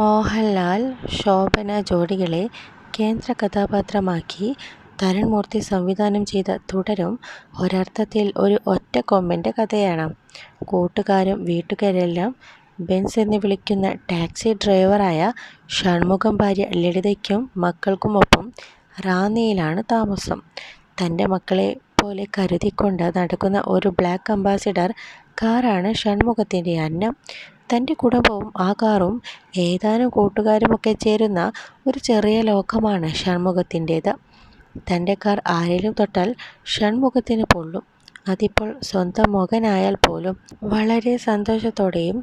മോഹൻലാൽ ശോഭന ജോഡികളെ കേന്ദ്ര കഥാപാത്രമാക്കി തരുൺ മൂർത്തി സംവിധാനം ചെയ്ത തുടരും ഒരർത്ഥത്തിൽ ഒരു ഒറ്റ കൊമ്പിന്റെ കഥയാണ്. കൂട്ടുകാരും വീട്ടുകാരെല്ലാം ബെൻസ് എന്ന് വിളിക്കുന്ന ടാക്സി ഡ്രൈവറായ ഷൺമുഖം ഭാര്യ ലളിതയ്ക്കും മക്കൾക്കുമൊപ്പം റാന്നിയിലാണ് താമസം. തന്റെ മക്കളെ പോലെ കരുതിക്കൊണ്ട് നടക്കുന്ന ഒരു ബ്ലാക്ക് അംബാസിഡർ കാറാണ് ഷൺമുഖത്തിന്റെ അന്നം. തന്റെ കുടുംബവും ആ കാറും ഏതാനും കൂട്ടുകാരുമൊക്കെ ചേരുന്ന ഒരു ചെറിയ ലോകമാണ് ഷൺമുഖത്തിന്റേത് തന്റെ കാർ ആരെങ്കിലും തൊട്ടാൽ ഷൺമുഖത്തിന് പൊള്ളും. അതിപ്പോൾ സ്വന്തം മകനായാൽ പോലും. വളരെ സന്തോഷത്തോടെയും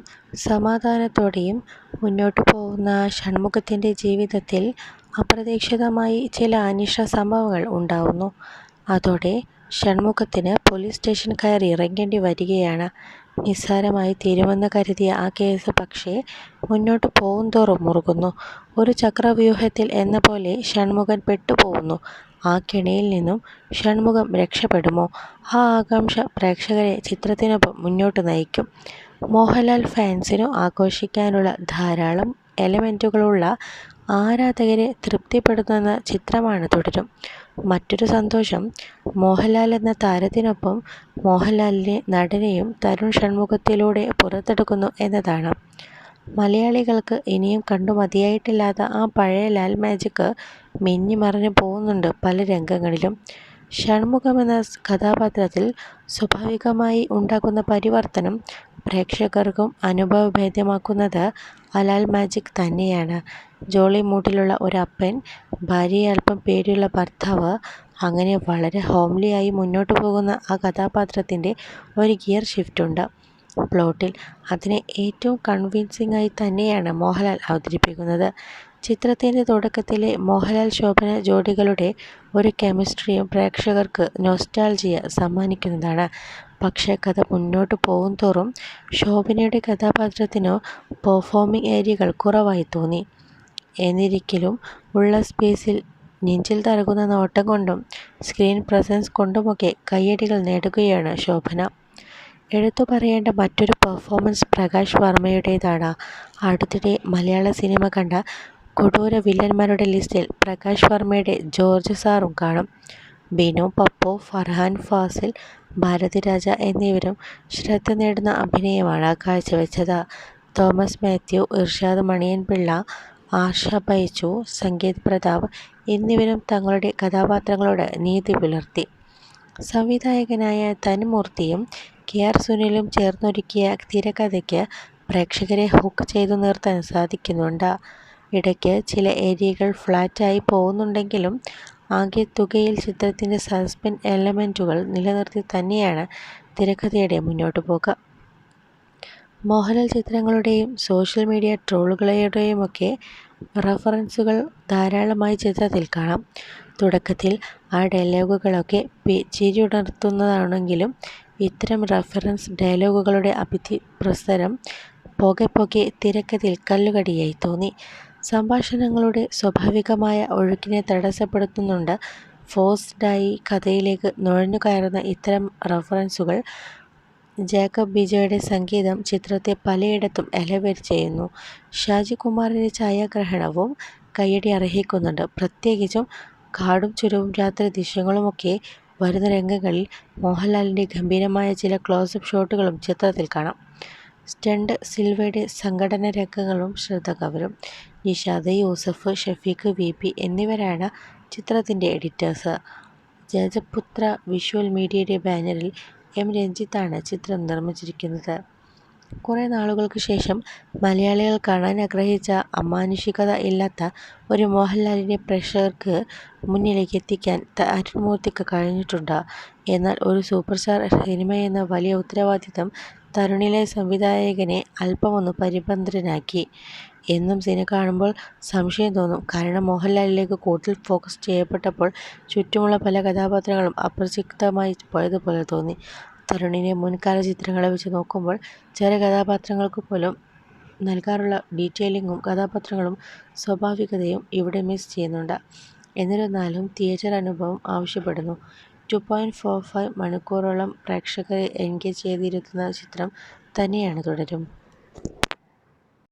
സമാധാനത്തോടെയും മുന്നോട്ട് പോകുന്ന ഷൺമുഖത്തിന്റെ ജീവിതത്തിൽ അപ്രതീക്ഷിതമായി ചില അനിഷ്ട സംഭവങ്ങൾ ഉണ്ടാവുന്നു. അതോടെ ഷൺമുഖത്തിന് പോലീസ് സ്റ്റേഷൻ കയറി ഇറങ്ങേണ്ടി വരികയാണ്. നിസ്സാരമായി തീരുമെന്ന് കരുതിയ ആ കേസ് പക്ഷേ മുന്നോട്ടു തോറും മുറുകുന്നു. ഒരു ചക്രവ്യൂഹത്തിൽ എന്നപോലെ ഷൺമുഖൻ പെട്ടുപോകുന്നു ആ കെണിയിൽ നിന്നും ഷൺമുഖം രക്ഷപ്പെടുമോ? ആ ആകാംക്ഷ പ്രേക്ഷകരെ ചിത്രത്തിനൊപ്പം മുന്നോട്ട് നയിക്കും. മോഹൻലാൽ ഫാൻസിനു ആഘോഷിക്കാനുള്ള ധാരാളം എലമെന്റുകളുള്ള ആരാധകരെ തൃപ്തിപ്പെടുത്തുന്ന ചിത്രമാണ് തുടരും. മറ്റൊരു സന്തോഷം മോഹൻലാൽ എന്ന താരത്തിനൊപ്പം മോഹൻലാലിനെ നടനെയും തരുൺ ഷൺമുഖത്തിലൂടെ പുറത്തെടുക്കുന്നു എന്നതാണ്. മലയാളികൾക്ക് ഇനിയും കണ്ടു മതിയായിട്ടില്ലാത്ത ആ പഴയ ലാൽ മാജിക് മിന്നിമറഞ്ഞു പോകുന്നുണ്ട് പല രംഗങ്ങളിലും. ഷൺമുഖം എന്ന കഥാപാത്രത്തിൽ സ്വാഭാവികമായി ഉണ്ടാകുന്ന പരിവർത്തനം പ്രേക്ഷകർക്കും അനുഭവഭേദ്യമാക്കുന്നത് അലാൽ ലാൽ മാജിക് തന്നെയാണ്. ജോളി മൂട്ടിലുള്ള ഒരപ്പൻ ഭാര്യയെ അല്പം പേടിയുള്ള ഭർത്താവ് അങ്ങനെ വളരെ ഹോംലിയായി മുന്നോട്ട് പോകുന്ന ആ കഥാപാത്രത്തിന്റെ ഒരു ഗിയർ ഷിഫ്റ്റ് ഉണ്ട് പ്ലോട്ടിൽ. അതിനെ ഏറ്റവും കൺവിൻസിംഗ് ആയി തന്നെയാണ് മോഹൻലാൽ അവതരിപ്പിക്കുന്നത്. ചിത്രത്തിന്റെ തുടക്കത്തിലെ മോഹൻലാൽ ശോഭന ജോഡികളുടെ ഒരു കെമിസ്ട്രിയും പ്രേക്ഷകർക്ക് നൊസ്റ്റാൾജിയ സമ്മാനിക്കുന്നതാണ്. പക്ഷേ കഥ മുന്നോട്ട് പോകുന്തോറും ശോഭനയുടെ കഥാപാത്രത്തിനോ പെർഫോമിംഗ് ഏരിയകൾ കുറവായി തോന്നി. എന്നിരിക്കലും ഉള്ള സ്പേസിൽ നെഞ്ചിൽ തറകുന്ന നോട്ടം കൊണ്ടും സ്ക്രീൻ പ്രസൻസ് കൊണ്ടുമൊക്കെ കയ്യടികൾ നേടുകയാണ് ശോഭന. എടുത്തു പറയേണ്ട മറ്റൊരു പെർഫോമൻസ് പ്രകാശ് വർമ്മയുടേതാണ്. അടുത്തിടെ മലയാള സിനിമ കണ്ട കൊടൂര വില്ലന്മാരുടെ ലിസ്റ്റിൽ പ്രകാശ് വർമ്മയുടെ ജോർജ് സാറും കാണും. ബിനു പപ്പു, ഫർഹാൻ ഫാസിൽ, ഭാരതിരാജ എന്നിവരും ശ്രദ്ധ നേടുന്ന അഭിനയമാണ് കാഴ്ചവെച്ചത്. തോമസ് മാത്യു, ഇർഷാദ് മണിയൻപിള്ള, ആർഷ ബൈജു, സംഗീത് പ്രതാപ് എന്നിവരും തങ്ങളുടെ കഥാപാത്രങ്ങളോട് നീതി പുലർത്തി. സംവിധായകനായ തന്മൂർത്തിയും കെ. ആർ. സുനിലും ചേർന്നൊരുക്കിയ തിരക്കഥയ്ക്ക് പ്രേക്ഷകരെ ഹുക്ക് ചെയ്തു നിർത്താൻ സാധിക്കുന്നുണ്ട്. ഇടയ്ക്ക് ചില ഏരിയകൾ ഫ്ലാറ്റായി പോകുന്നുണ്ടെങ്കിലും ആകെ തുകയിൽ ചിത്രത്തിന്റെ സസ്പെൻസ് എലമെന്റുകൾ നിലനിർത്തി തന്നെയാണ് തിരക്കഥയുടെ പോക. മോഹൻലാൽ ചിത്രങ്ങളുടെയും സോഷ്യൽ മീഡിയ ട്രോളുകളുടെയുമൊക്കെ റഫറൻസുകൾ ധാരാളമായി ചിത്രത്തിൽ കാണാം. തുടക്കത്തിൽ ആ ഡയലോഗുകളൊക്കെ ചിരിയുണർത്തുന്നതാണെങ്കിലും ഇത്തരം റഫറൻസ് ഡയലോഗുകളുടെ പോകെ പോകെ തിരക്കഥയിൽ കല്ലുകടിയായി തോന്നി. സംഭാഷണങ്ങളുടെ സ്വാഭാവികമായ ഒഴുക്കിനെ തടസ്സപ്പെടുത്തുന്നുണ്ട്. ഫോഴ്സ്ഡായി കഥയിലേക്ക് നുഴഞ്ഞുകയറുന്ന ഇത്തരം റഫറൻസുകൾ. ജേക്കബ് ബിജോയുടെ സംഗീതം ചിത്രത്തെ പലയിടത്തും എലവേറ്റ് ചെയ്യുന്നു. ഷാജി കുമാറിന്റെ ഛായാഗ്രഹണവും കയ്യടി അർഹിക്കുന്നുണ്ട്. പ്രത്യേകിച്ചും കാടും ചുരവും രാത്രി ദൃശ്യങ്ങളുമൊക്കെ വരുന്ന രംഗങ്ങളിൽ മോഹൻലാലിന്റെ ഗംഭീരമായ ചില ക്ലോസപ്പ് ഷോട്ടുകളും ചിത്രത്തിൽ കാണാം. സ്റ്റണ്ട് സിൽവയുടെ സംഘടന രംഗങ്ങളും ശ്രദ്ധ കവരും. നിഷാദ്, യൂസഫ്, ഷഫീഖ് വി. പി എന്നിവരാണ് ചിത്രത്തിന്റെ എഡിറ്റേഴ്സ്. ജജപുത്ര വിഷ്വൽ മീഡിയയുടെ ബാനറിൽ എം. രഞ്ജിത്താണ് ചിത്രം നിർമ്മിച്ചിരിക്കുന്നത്. കുറെ നാളുകൾക്ക് ശേഷം മലയാളികൾ കാണാൻ ആഗ്രഹിച്ച അമാനുഷികത ഇല്ലാത്ത ഒരു മോഹൻലാലിനെ പ്രേക്ഷകർക്ക് മുന്നിലേക്ക് എത്തിക്കാൻ തരുൺ മൂർത്തിക്ക് കഴിഞ്ഞിട്ടുണ്ട്. എന്നാൽ ഒരു സൂപ്പർ സൂപ്പർസ്റ്റാർ സിനിമയെന്ന വലിയ ഉത്തരവാദിത്തം തരുണിലെ സംവിധായകനെ അല്പമൊന്ന് പരിഭ്രാന്തനാക്കി. എന്നും സിനിമ കാണുമ്പോൾ സംശയം തോന്നും. കാരണം മോഹൻലാലിലേക്ക് കൂടുതൽ ഫോക്കസ് ചെയ്യപ്പെട്ടപ്പോൾ ചുറ്റുമുള്ള പല കഥാപാത്രങ്ങളും അപ്രസക്തമായി പോയതുപോലെ തോന്നി. തരുണിന്റെ മുൻകാല ചിത്രങ്ങളെ വെച്ച് നോക്കുമ്പോൾ ചില കഥാപാത്രങ്ങൾക്ക് പോലും നൽകാറുള്ള ഡീറ്റെയിലിങ്ങും കഥാപാത്രങ്ങളും സ്വാഭാവികതയും ഇവിടെ മിസ് ചെയ്യുന്നുണ്ട്. എന്നിരുന്നാലും തിയേറ്റർ അനുഭവം ആവശ്യപ്പെടുന്നു. ടു പോയിന്റ് ഫോർ ഫൈവ് മണിക്കൂറോളം പ്രേക്ഷകരെ എൻഗേജ് ചെയ്തിരുത്തുന്ന ചിത്രം തന്നെയാണ് തുടരും.